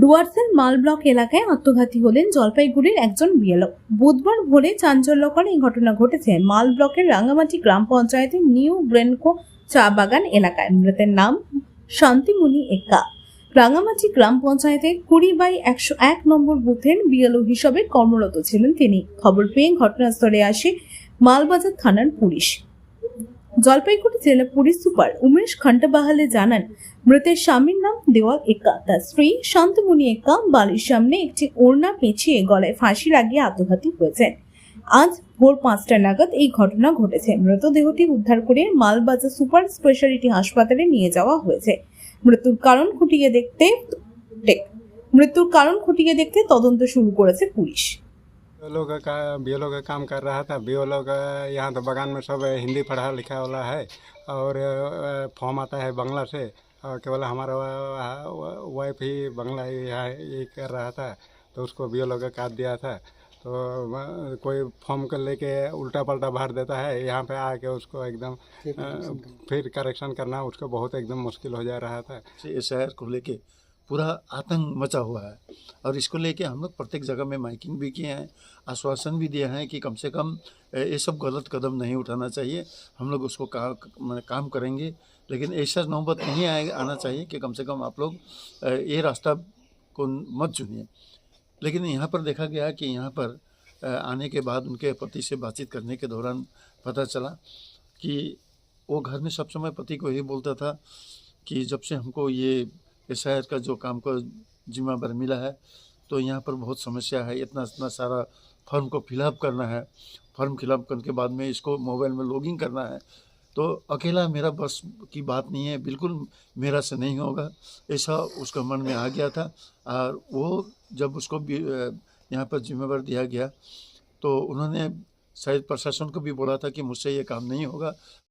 ডুয়ার্সের মাল ব্লক এলাকায় আত্মঘাতী হলেন জলপাইগুড়ির একজন বিএলও। বুধবার ভোরে চাঞ্চল্যকর এই ঘটনা ঘটেছে মাল ব্লকের রাঙ্গামাটি গ্রাম পঞ্চায়েতের নিউ ব্রেনকো চা বাগান এলাকায়। মৃতের নাম শান্তিমণি এক্কা। রাঙ্গামাটি গ্রাম পঞ্চায়েতের কুড়ি বাই একশো এক নম্বর বুথের বিএলও হিসাবে কর্মরত ছিলেন তিনি। খবর পেয়ে ঘটনাস্থলে আসে মালবাজার থানার পুলিশ। জলপাইগুড়ি জেলা পুলিশ সুপার উমেশ খন্ডবাহালে জানান, মৃতের স্বামীর নাম দেওয়াল একা। তার স্ত্রী শান্তমণি একা বালির সামনে একটি ওড়না পেঁচিয়ে গলায় ফাঁসি লাগিয়ে আত্মঘাতী হয়েছেন আজ ভোর পাঁচটা নাগাদ এই ঘটনা ঘটেছে। মৃতদেহটি উদ্ধার করে মালবাজার সুপার স্পেশালিটি হাসপাতালে নিয়ে যাওয়া হয়েছে। মৃত্যুর কারণ খুঁটিয়ে দেখতে মৃত্যুর কারণ খুঁটিয়ে দেখতে তদন্ত শুরু করেছে পুলিশ। बीओ का बीओ का काम कर रहा था। बीओ का यहाँ तो बगान में सब हिंदी पढ़ा लिखा वाला है और फॉर्म आता है बंगला से। और केवल हमारा वाइफ ही बंगला ही यहाँ ये कर रहा था तो उसको बीओ का काट दिया था। तो कोई फॉर्म को लेके उल्टा पल्टा भर देता है यहाँ पे आके उसको एकदम फिर करेक्शन करना। उसको बहुत एकदम मुश्किल हो जा रहा था। इस शहर को लेके पूरा आतंक मचा हुआ है। और इसको लेके हम लोग प्रत्येक जगह में माइकिंग भी किए हैं आश्वासन भी दिए हैं कि कम से कम ये सब गलत कदम नहीं उठाना चाहिए। हम लोग उसको का, काम करेंगे। लेकिन ऐसा नौबत नहीं आए आना चाहिए कि कम से कम आप लोग ये रास्ता को मत चुनिए। लेकिन यहाँ पर देखा गया कि यहाँ पर आने के बाद उनके पति से बातचीत करने के दौरान पता चला कि वो घर में सब समय पति को यही बोलता था कि जब से हमको ये शहर का जो काम को जिम्मेदार मिला है तो यहाँ पर बहुत समस्या है। इतना इतना सारा फॉर्म को फिलअप करना है। फॉर्म फिलअप करने के बाद में इसको मोबाइल में लॉगिन करना है। तो अकेला मेरा बस की बात नहीं है, बिल्कुल मेरा से नहीं होगा। ऐसा उसका मन में आ गया था और वो जब उसको यहाँ पर जिम्मेवार दिया गया तो उन्होंने शायद प्रशासन को भी बोला था कि मुझसे ये काम नहीं होगा।